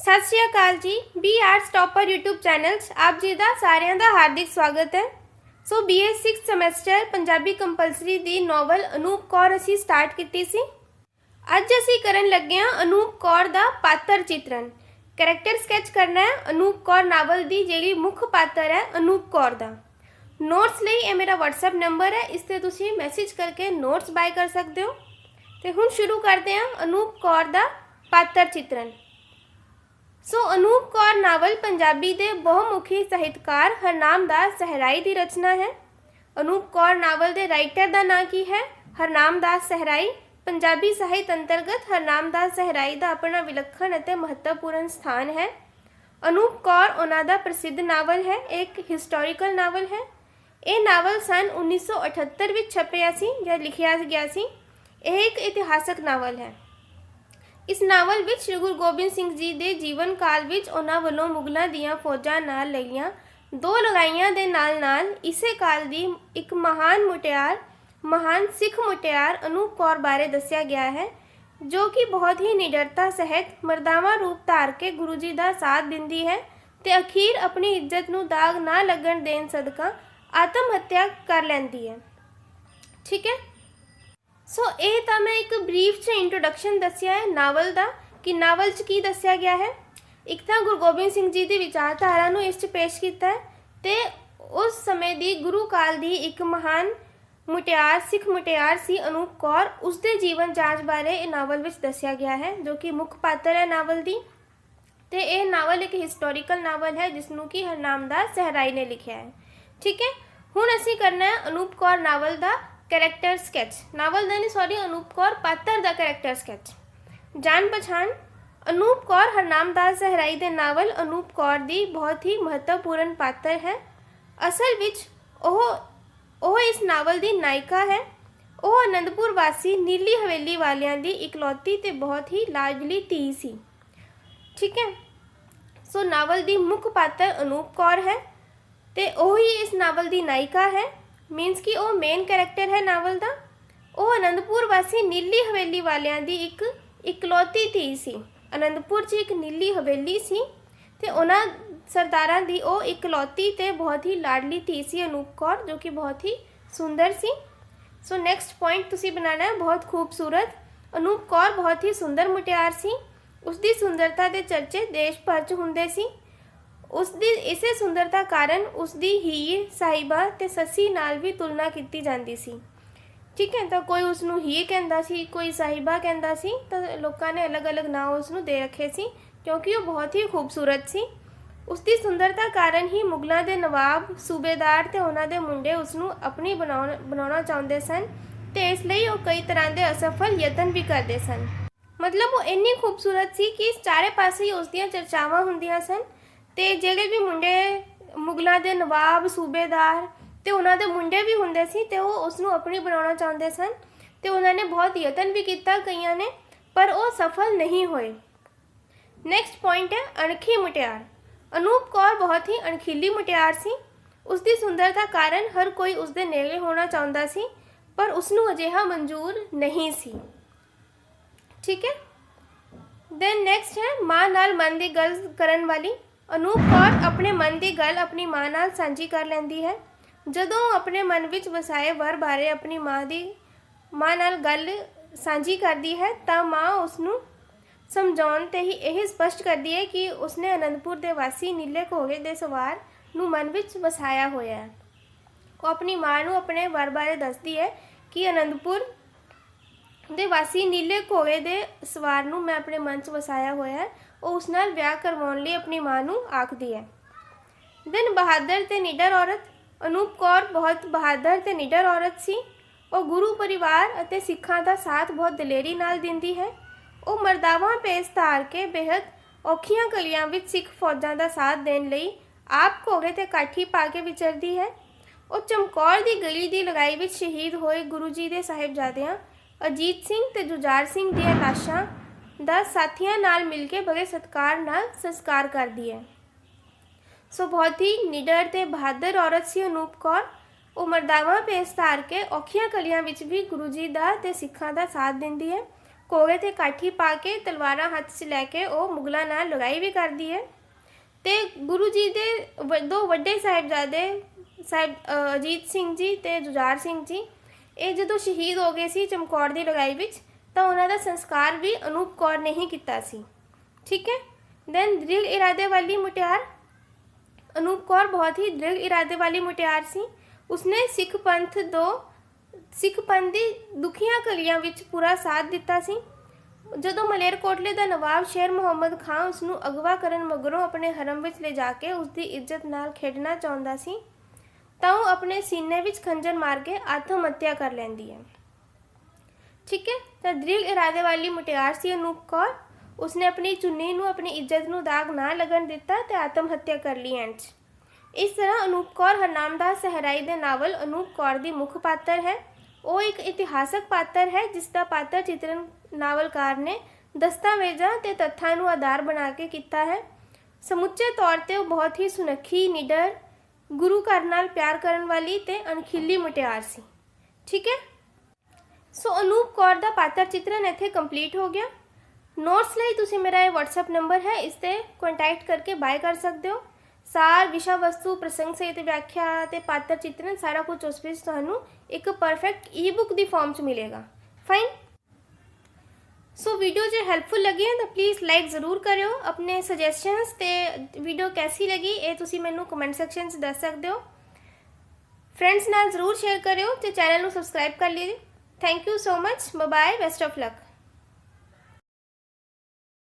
ਸਤਿ ਸ਼੍ਰੀ ਅਕਾਲ ਜੀ B arts topper YouTube channel 'ਚ ਆਪ ਜੀ ਦਾ ਸਾਰਿਆਂ ਦਾ ਹਾਰਦਿਕ ਸਵਾਗਤ ਹੈ। So BA 6 semester Punjabi compulsory ਦੀ ਨੋਵਲ ਅਨੂਪ ਕੌਰ ਅਸੀਂ ਸਟਾਰਟ ਕੀਤੀ ਸੀ। ਅੱਜ ਅਸੀਂ ਕਰਨ ਲੱਗੇ ਹਾਂ ਅਨੂਪ ਕੌਰ ਦਾ ਪਾਤਰ ਚਿੱਤਰਨ ਕੈਰੈਕਟਰ ਸਕੈਚ ਕਰਨਾ ਹੈ ਅਨੂਪ ਕੌਰ ਨਾਵਲ ਦੀ, ਜਿਹੜੀ ਮੁੱਖ ਪਾਤਰ ਹੈ ਅਨੂਪ ਕੌਰ ਦਾ। ਨੋਟਸ ਲਈ ਇਹ ਮੇਰਾ WhatsApp ਨੰਬਰ ਹੈ, ਇਸ ਤੇ ਤੁਸੀਂ ਮੈਸੇਜ ਕਰਕੇ ਨੋਟਸ ਬਾਈ ਕਰ ਸਕਦੇ ਹੋ। ਤੇ ਹੁਣ ਸ਼ੁਰੂ ਕਰਦੇ ਹਾਂ ਅਨੂਪ ਕੌਰ ਦਾ ਪਾਤਰ ਚਿੱਤਰਨ ਸੋ ਅਨੂਪ ਕੌਰ ਨਾਵਲ ਪੰਜਾਬੀ ਦੇ ਬਹੁਮੁਖੀ ਸਾਹਿਤਕਾਰ ਹਰਨਾਮ ਦਾਸ ਸਹਿਰਾਈ ਦੀ ਰਚਨਾ ਹੈ। ਅਨੂਪ ਕੌਰ ਨਾਵਲ ਦੇ ਰਾਈਟਰ ਦਾ ਨਾਂ ਕੀ ਹੈ? ਹਰਨਾਮ ਦਾਸ ਸਹਿਰਾਈ। ਪੰਜਾਬੀ ਸਾਹਿਤ ਅੰਤਰਗਤ ਹਰਨਾਮ ਦਾਸ ਸਹਿਰਾਈ ਦਾ ਆਪਣਾ ਵਿਲੱਖਣ ਅਤੇ ਮਹੱਤਵਪੂਰਨ ਸਥਾਨ ਹੈ। ਅਨੂਪ ਕੌਰ ਉਹਨਾਂ ਦਾ ਪ੍ਰਸਿੱਧ ਨਾਵਲ ਹੈ। ਇੱਕ ਹਿਸਟੋਰੀਕਲ ਨਾਵਲ ਹੈ। ਇਹ ਨਾਵਲ ਸਨ 1978 ਵਿੱਚ ਛਪਿਆ ਸੀ ਜਾਂ ਲਿਖਿਆ ਗਿਆ ਸੀ। ਇਹ ਇੱਕ ਇਤਿਹਾਸਕ ਨਾਵਲ ਹੈ। ਇਸ ਨਾਵਲ ਵਿੱਚ ਸ਼੍ਰੀ ਗੁਰੂ ਗੋਬਿੰਦ ਸਿੰਘ ਜੀ ਦੇ ਜੀਵਨ ਕਾਲ ਵਿੱਚ ਉਹਨਾਂ ਵੱਲੋਂ ਮੁਗਲਾਂ ਦੀਆਂ ਫੌਜਾਂ ਨਾਲ ਲਈਆਂ ਦੋ ਲੜਾਈਆਂ ਦੇ ਨਾਲ-ਨਾਲ ਇਸੇ ਕਾਲ ਦੀ ਇੱਕ ਮਹਾਨ ਮੁਟਿਆਰ, ਮਹਾਨ ਸਿੱਖ ਮੁਟਿਆਰ ਅਨੂਪ ਕੌਰ ਬਾਰੇ ਦੱਸਿਆ ਗਿਆ ਹੈ, ਜੋ ਕਿ ਬਹੁਤ ਹੀ ਨਿਡਰਤਾ ਸਹਿਤ ਮਰਦਾਵਾ ਰੂਪ ਧਾਰ ਕੇ ਗੁਰੂ ਜੀ ਦਾ ਸਾਥ ਦਿੰਦੀ ਹੈ ਤੇ ਅਖੀਰ ਆਪਣੀ ਇੱਜ਼ਤ ਨੂੰ ਦਾਗ ਨਾ ਲੱਗਣ ਦੇਣ ਸਦਕਾ ਆਤਮ ਹੱਤਿਆ ਕਰ ਲੈਂਦੀ ਹੈ। ਠੀਕ ਹੈ? ਸੋ ਇਹ ਤਾਂ ਮੈਂ ਇੱਕ ਬਰੀਫ ਚ ਇੰਟਰੋਡਕਸ਼ਨ ਦੱਸਿਆ ਹੈ ਨਾਵਲ ਦਾ। ਕਿ ਨਾਵਲ ਚ ਕੀ ਦੱਸਿਆ ਗਿਆ ਹੈ? ਇੱਕ ਤਾਂ ਗੁਰੂ ਗੋਬਿੰਦ ਸਿੰਘ ਜੀ ਦੀ ਵਿਚਾਰਧਾਰਾ ਨੂੰ ਇਸ ਚ ਪੇਸ਼ ਕੀਤਾ ਹੈ ਤੇ ਉਸ ਸਮੇਂ ਦੀ ਗੁਰੂ ਕਾਲ ਦੀ ਇੱਕ ਮਹਾਨ ਮੁਟਿਆਰ, ਸਿੱਖ ਮੁਟਿਆਰ ਸੀ ਅਨੂਪ ਕੌਰ। ਉਸ ਦੇ ਜੀਵਨ ਜਾਂਚ ਬਾਰੇ ਇਹ ਨਾਵਲ ਵਿੱਚ ਦੱਸਿਆ ਗਿਆ ਹੈ, ਜੋ ਕਿ ਮੁੱਖ ਪਾਤਰ ਹੈ ਨਾਵਲ ਦੀ। ਤੇ ਇਹ ਨਾਵਲ ਇੱਕ ਹਿਸਟੋਰੀਕਲ ਨਾਵਲ ਹੈ ਜਿਸ ਨੂੰ ਕਿ ਹਰਨਾਮ ਦਾਸ ਸਹਿਰਾਈ ਨੇ ਲਿਖਿਆ ਹੈ। ਠੀਕ ਹੈ? ਹੁਣ ਅਸੀਂ ਕਰਨਾ ਹੈ ਅਨੂਪ ਕੌਰ ਨਾਵਲ ਦਾ ਕੈਰੈਕਟਰ ਸਕੈਚ ਨਾਵਲ ਦਾ ਨਹੀਂ ਸੌਰੀ ਅਨੂਪ ਕੌਰ ਪਾਤਰ ਦਾ ਕੈਰੈਕਟਰ ਸਕੈਚ ਜਾਣ ਪਛਾਣ ਅਨੂਪ ਕੌਰ ਹਰਨਾਮ ਦਾਸ ਸਹਿਰਾਈ ਦੇ ਨਾਵਲ ਅਨੂਪ ਕੌਰ ਦੀ ਬਹੁਤ ਹੀ ਮਹੱਤਵਪੂਰਨ ਪਾਤਰ ਹੈ ਅਸਲ ਵਿੱਚ ਉਹ ਉਹ ਇਸ ਨਾਵਲ ਦੀ ਨਾਇਕਾ ਹੈ ਉਹ ਅਨੰਦਪੁਰ ਵਾਸੀ ਨੀਲੀ ਹਵੇਲੀ ਵਾਲਿਆਂ ਦੀ ਇਕਲੌਤੀ ਤੇ ਬਹੁਤ ਹੀ ਲਾਡਲੀ ਧੀ ਸੀ ਠੀਕ ਹੈ ਸੋ ਨਾਵਲ ਦੀ ਮੁੱਖ ਪਾਤਰ ਅਨੂਪ ਕੌਰ ਹੈ ਤੇ ਉਹ ਹੀ ਇਸ ਨਾਵਲ ਦੀ ਨਾਇਕਾ ਹੈ ਮੀਨਸ ਕਿ ਉਹ ਮੇਨ ਕੈਰੈਕਟਰ ਹੈ ਨਾਵਲ ਦਾ। ਉਹ ਅਨੰਦਪੁਰ ਵਾਸੀ ਨੀਲੀ ਹਵੇਲੀ ਵਾਲਿਆਂ ਦੀ ਇੱਕ ਇਕਲੌਤੀ ਧੀ ਸੀ। ਅਨੰਦਪੁਰ 'ਚ ਇੱਕ ਨੀਲੀ ਹਵੇਲੀ ਸੀ ਤੇ ਉਹਨਾਂ ਸਰਦਾਰਾਂ ਦੀ ਉਹ ਇਕਲੌਤੀ ਤੇ ਬਹੁਤ ਹੀ ਲਾਡਲੀ ਧੀ ਸੀ ਅਨੂਪ ਕੌਰ, ਜੋ ਕਿ ਬਹੁਤ ਹੀ ਸੁੰਦਰ ਸੀ। ਸੋ ਨੈਕਸਟ ਪੁਆਇੰਟ ਤੁਸੀਂ ਬਣਾਉਣਾ ਹੈ, ਬਹੁਤ ਖੂਬਸੂਰਤ। ਅਨੂਪ ਕੌਰ ਬਹੁਤ ਹੀ ਸੁੰਦਰ ਮੁਟਿਆਰ ਸੀ। ਉਸ ਦੀ ਸੁੰਦਰਤਾ ਦੇ ਚਰਚੇ ਦੇਸ਼ ਭਰ 'ਚ ਹੁੰਦੇ ਸੀ। ਉਸ ਦੀ ਇਸੇ ਸੁੰਦਰਤਾ ਕਾਰਨ ਉਸ ਦੀ ਹੀਰ ਸਾਹਿਬਾ ਤੇ ਸੱਸੀ ਨਾਲ ਵੀ ਤੁਲਨਾ ਕੀਤੀ ਜਾਂਦੀ ਸੀ। ਠੀਕ ਹੈ, ਤਾਂ ਕੋਈ ਉਸ ਨੂੰ ਹੀਰ ਕਹਿੰਦਾ ਸੀ, ਕੋਈ ਸਾਹਿਬਾ ਕਹਿੰਦਾ ਸੀ, ਤਾਂ ਲੋਕਾਂ ਨੇ ਅਲੱਗ-ਅਲੱਗ ਨਾਂ ਉਸ ਨੂੰ ਦੇ ਰੱਖੇ ਸੀ, ਕਿਉਂਕਿ ਉਹ ਬਹੁਤ ਹੀ ਖੂਬਸੂਰਤ ਸੀ। ਉਸ ਦੀ ਸੁੰਦਰਤਾ ਕਾਰਨ ਹੀ ਮੁਗਲਾਂ ਦੇ ਨਵਾਬ, ਸੂਬੇਦਾਰ ਤੇ ਉਹਨਾਂ ਦੇ ਮੁੰਡੇ ਉਸ ਨੂੰ ਆਪਣੀ ਬਣਾਉਣ, ਬਣਾਉਣਾ ਚਾਹੁੰਦੇ ਸਨ ਤੇ ਇਸ ਲਈ ਉਹ ਕਈ ਤਰ੍ਹਾਂ ਦੇ ਅਸਫਲ ਯਤਨ ਵੀ ਕਰਦੇ ਸਨ। ਮਤਲਬ ਉਹ ਇੰਨੀ ਖੂਬਸੂਰਤ ਸੀ ਕਿ ਚਾਰੇ ਪਾਸੇ ਉਸ ਦੀਆਂ ਚਰਚਾਵਾਂ ਹੁੰਦੀਆਂ ਸਨ ਤੇ ਜਿਹੜੇ ਵੀ ਮੁੰਡੇ, ਮੁਗਲਾਂ ਦੇ ਨਵਾਬ, ਸੂਬੇਦਾਰ ਤੇ ਉਹਨਾਂ ਦੇ ਮੁੰਡੇ ਵੀ ਹੁੰਦੇ ਸੀ ਤੇ ਉਹ ਉਸ ਨੂੰ ਆਪਣੀ ਬਣਾਉਣਾ ਚਾਹੁੰਦੇ ਸਨ ਤੇ ਉਹਨਾਂ ਨੇ ਬਹੁਤ ਯਤਨ ਵੀ ਕੀਤਾ ਕਈਆਂ ਨੇ, ਪਰ ਉਹ ਸਫਲ ਨਹੀਂ ਹੋਏ। ਨੈਕਸਟ ਪੁਆਇੰਟ ਹੈ ਅਣਖੀ ਮੁਟਿਆਰ। ਅਨੂਪ ਕੌਰ ਬਹੁਤ ਹੀ ਅਣਖੀਲੀ ਮੁਟਿਆਰ ਸੀ। ਉਸ ਦੀ ਸੁੰਦਰਤਾ ਕਾਰਨ ਹਰ ਕੋਈ ਉਸ ਦੇ ਨੇੜੇ ਹੋਣਾ ਚਾਹੁੰਦਾ ਸੀ, ਪਰ ਉਸ ਨੂੰ ਅਜਿਹਾ ਮਨਜ਼ੂਰ ਨਹੀਂ ਸੀ। ਠੀਕ ਹੈ? ਦੈਨ ਨੈਕਸਟ ਹੈ ਮਾਂ ਨਾਲ ਮਨ ਦੀ ਗੱਲ ਕਰਨ ਵਾਲੀ। ਅਨੂਪ ਕੌਰ ਆਪਣੇ ਮਨ ਦੀ ਗੱਲ ਆਪਣੀ ਮਾਂ ਨਾਲ ਸਾਂਝੀ ਕਰ ਲੈਂਦੀ ਹੈ। ਜਦੋਂ ਉਹ ਆਪਣੇ ਮਨ ਵਿੱਚ ਵਸਾਏ ਵਰ ਬਾਰੇ ਆਪਣੀ ਮਾਂ ਦੀ, ਮਾਂ ਨਾਲ ਗੱਲ ਸਾਂਝੀ ਕਰਦੀ ਹੈ ਤਾਂ ਮਾਂ ਉਸ ਨੂੰ ਸਮਝਾਉਣ ਤੇ ਹੀ ਇਹ ਸਪਸ਼ਟ ਕਰਦੀ ਹੈ ਕਿ ਉਸਨੇ ਅਨੰਦਪੁਰ ਦੇ ਵਾਸੀ ਨੀਲੇ ਘੋੜੇ ਦੇ ਸਵਾਰ ਨੂੰ ਮਨ ਵਿੱਚ ਵਸਾਇਆ ਹੋਇਆ ਹੈ। ਉਹ ਆਪਣੀ ਮਾਂ ਨੂੰ ਆਪਣੇ ਵਰ ਬਾਰੇ ਦੱਸਦੀ ਹੈ ਕਿ ਅਨੰਦਪੁਰ ਦੇ ਵਾਸੀ ਨੀਲੇ ਘੋੜੇ ਦੇ ਸਵਾਰ ਨੂੰ ਮੈਂ ਆਪਣੇ ਮਨ 'ਚ ਵਸਾਇਆ ਹੋਇਆ ਹੈ। ਉਹ ਉਸ ਨਾਲ ਵਿਆਹ ਕਰਵਾਉਣ ਲਈ ਆਪਣੀ ਮਾਂ ਨੂੰ ਆਖਦੀ ਹੈ। ਦਿਨ ਬਹਾਦਰ ਤੇ ਨਿਡਰ ਔਰਤ, ਅਨੂਪ ਕੌਰ ਬਹੁਤ ਬਹਾਦਰ ਤੇ ਨਿਡਰ ਔਰਤ ਸੀ। ਉਹ ਗੁਰੂ ਪਰਿਵਾਰ ਅਤੇ ਸਿੱਖਾਂ ਦਾ ਸਾਥ ਬਹੁਤ ਦਲੇਰੀ ਨਾਲ ਦਿੰਦੀ ਹੈ। ਉਹ ਮਰਦਾਵਾਂ ਪੇਸ ਧਾਰ ਕੇ ਬੇहद ਔਖੀਆਂ ਗਲੀਆਂ ਵਿੱਚ ਸਿੱਖ ਫੌਜਾਂ ਦਾ ਸਾਥ ਦੇਣ ਲਈ ਆਪ ਘੋੜੇ ਤੇ ਕਾਠੀ ਪਾ ਕੇ ਵਿਚਰਦੀ ਹੈ। ਉਹ ਚਮਕੌਰ ਦੀ ਗਲੀ ਦੀ ਲੜਾਈ ਵਿੱਚ ਸ਼ਹੀਦ ਹੋਏ ਗੁਰੂ ਜੀ ਦੇ ਸਾਹਿਬਜ਼ਾਦਿਆਂ ਅਜੀਤ ਸਿੰਘ ਤੇ ਜੁਝਾਰ ਸਿੰਘ ਦੀਆਂ ਲਾਸ਼ਾਂ ਦਾ ਸਾਥੀਆਂ ਨਾਲ ਮਿਲ ਕੇ ਬੜੇ ਸਤਕਾਰ ਨਾਲ ਸੰਸਕਾਰ ਕਰਦੀ ਹੈ। ਸੋ ਬਹੁਤ ਹੀ ਨਿਡਰ ਤੇ ਬਹਾਦਰ ਔਰਤ ਸੀ ਅਨੂਪ ਕੌਰ। ਉਹ ਮਰਦਾਵਾਂ ਪੇਸ ਧਾਰ ਕੇ ਔਖੀਆਂ ਕਲੀਆਂ ਵਿੱਚ ਵੀ ਗੁਰੂ ਜੀ ਦਾ ਤੇ ਸਿੱਖਾਂ ਦਾ ਸਾਥ ਦਿੰਦੀ ਹੈ। ਕੋਗੇ ਤੇ ਕਾਠੀ ਪਾ ਕੇ ਤਲਵਾਰਾਂ ਹੱਥ 'ਚ ਲੈ ਕੇ ਉਹ ਮੁਗਲਾਂ ਨਾਲ ਲੜਾਈ ਵੀ ਕਰਦੀ ਹੈ। ਤੇ ਗੁਰੂ ਜੀ ਦੇ ਵ- ਦੋ ਵੱਡੇ ਸਾਹਿਬਜ਼ਾਦੇ ਸਾਹਿਬ ਅਜੀਤ ਸਿੰਘ ਜੀ ਤੇ ਜੁਝਾਰ ਸਿੰਘ ਜੀ ਇਹ ਜਦੋਂ ਸ਼ਹੀਦ ਹੋ ਗਏ ਸੀ ਚਮਕੌਰ ਦੀ ਲੜਾਈ ਵਿੱਚ, ਤਾਂ ਉਹਨਾਂ ਦਾ ਸੰਸਕਾਰ ਵੀ ਅਨੂਪ ਕੌਰ ਨੇ ਹੀ ਕੀਤਾ ਸੀ। ਠੀਕ ਹੈ? ਦੈਨ ਦ੍ਰਿੜ ਇਰਾਦੇ ਵਾਲੀ ਮੁਟਿਆਰ, ਅਨੂਪ ਕੌਰ ਬਹੁਤ ਹੀ ਦ੍ਰਿੜ ਇਰਾਦੇ ਵਾਲੀ ਮੁਟਿਆਰ ਸੀ। ਉਸਨੇ ਸਿੱਖ ਪੰਥ ਦੋ, ਸਿੱਖ ਪੰਥ ਦੀ ਦੁਖੀਆਂ ਕਲੀਆਂ ਵਿੱਚ ਪੂਰਾ ਸਾਥ ਦਿੱਤਾ ਸੀ। ਜਦੋਂ ਮਲੇਰਕੋਟਲੇ ਦਾ ਨਵਾਬ ਸ਼ੇਰ ਮੁਹੰਮਦ ਖਾਨ ਉਸ ਨੂੰ ਅਗਵਾ ਕਰਨ ਮਗਰੋਂ ਆਪਣੇ ਹਰਮ ਵਿੱਚ ਲੈ ਜਾ ਕੇ ਉਸ ਦੀ ਇੱਜ਼ਤ ਨਾਲ ਖੇਡਣਾ ਚਾਹੁੰਦਾ ਸੀ ਤਾਂ ਉਹ ਆਪਣੇ ਸੀਨੇ ਵਿੱਚ ਖੰਜਰ ਮਾਰ ਕੇ ਆਤਮ ਹੱਤਿਆ ਕਰ ਲੈਂਦੀ ਹੈ। ਠੀਕ ਹੈ? ਤਾਂ ਦ੍ਰਿੜ ਇਰਾਦੇ ਵਾਲੀ ਮੁਟਿਆਰ ਸੀ ਅਨੂਪ ਕੌਰ। ਉਸਨੇ ਆਪਣੀ ਚੁੰਨੀ ਨੂੰ ਆਪਣੀ ਇੱਜ਼ਤ ਨੂੰ ਦਾਗ ਨਾ ਲੱਗਣ ਦਿੱਤਾ ਤੇ ਆਤਮ ਹੱਤਿਆ ਕਰ ਲਈ ਐਂਡ ਇਸ ਤਰ੍ਹਾਂ ਅਨੂਪ ਕੌਰ ਹਰਨਾਮਦਾਸ ਸਹਰਾਈ ਦੇ ਨਾਵਲ ਅਨੂਪ ਕੌਰ ਦੀ ਮੁੱਖ ਪਾਤਰ ਹੈ। ਉਹ ਇੱਕ ਇਤਿਹਾਸਕ ਪਾਤਰ ਹੈ, ਜਿਸ ਦਾ ਪਾਤਰ ਚਿਤਰਨ ਨਾਵਲਕਾਰ ਨੇ ਦਸਤਾਵੇਜ਼ਾਂ ਤੇ ਤੱਥਾਂ ਨੂੰ ਆਧਾਰ ਬਣਾ ਕੇ ਕੀਤਾ ਹੈ। ਸਮੁੱਚੇ ਤੌਰ ਤੇ ਉਹ ਬਹੁਤ ਹੀ ਸੁਨੱਖੀ, ਨਿਡਰ ਗੁਰੂ ਘਰ ਨਾਲ ਪਿਆਰ ਕਰਨ ਵਾਲੀ ਤੇ ਅਣਖੀਲੀ ਮੁਟਿਆਰ ਸੀ। ਠੀਕ ਹੈ? ਸੋ ਅਨੂਪ ਕੌਰ ਦਾ ਪਾਤਰ ਚਿਤਰਨ ਇੱਥੇ ਕੰਪਲੀਟ ਹੋ ਗਿਆ। ਨੋਟਸ ਲਈ ਤੁਸੀਂ ਮੇਰਾ ਇਹ WhatsApp ਨੰਬਰ ਹੈ, ਇਸ ਤੇ ਕੰਟੈਕਟ ਕਰਕੇ ਬਾਏ ਕਰ ਸਕਦੇ ਹੋ। ਸਾਰ, ਵਿਸ਼ਾ ਵਸਤੂ, ਪ੍ਰਸੰਗ ਸਹਿਤ ਵਿਆਖਿਆ ਤੇ ਪਾਤਰ ਚਿਤਰਨ ਸਾਰਾ ਕੁਝ ਉਸ ਵਿੱਚ ਤੁਹਾਨੂੰ ਇੱਕ ਪਰਫੈਕਟ ਈ-ਬੁੱਕ ਦੀ ਫਾਰਮ 'ਚ ਮਿਲੇਗਾ। ਫਾਈਨ ਸੋ ਵੀਡੀਓ ਜੇ ਹੈਲਪਫੁਲ ਲੱਗੀ ਹੈ ਤਾਂ ਪਲੀਜ਼ ਲਾਈਕ ਜ਼ਰੂਰ ਕਰਿਓ। ਆਪਣੇ ਸੁਜੈਸ਼ਨਸ ਤੇ ਵੀਡੀਓ ਕੈਸੀ ਲੱਗੀ, ਇਹ ਤੁਸੀਂ ਮੈਨੂੰ ਕਮੈਂਟ ਸੈਕਸ਼ਨ 'ਚ ਦੱਸ ਸਕਦੇ ਹੋ। ਫਰੈਂਡਸ ਨਾਲ ਜ਼ਰੂਰ ਸ਼ੇਅਰ ਕਰਿਓ ਤੇ ਚੈਨਲ ਨੂੰ ਸਬਸਕ੍ਰਾਈਬ ਕਰ ਲੀजिए thank you so much bye bye best of luck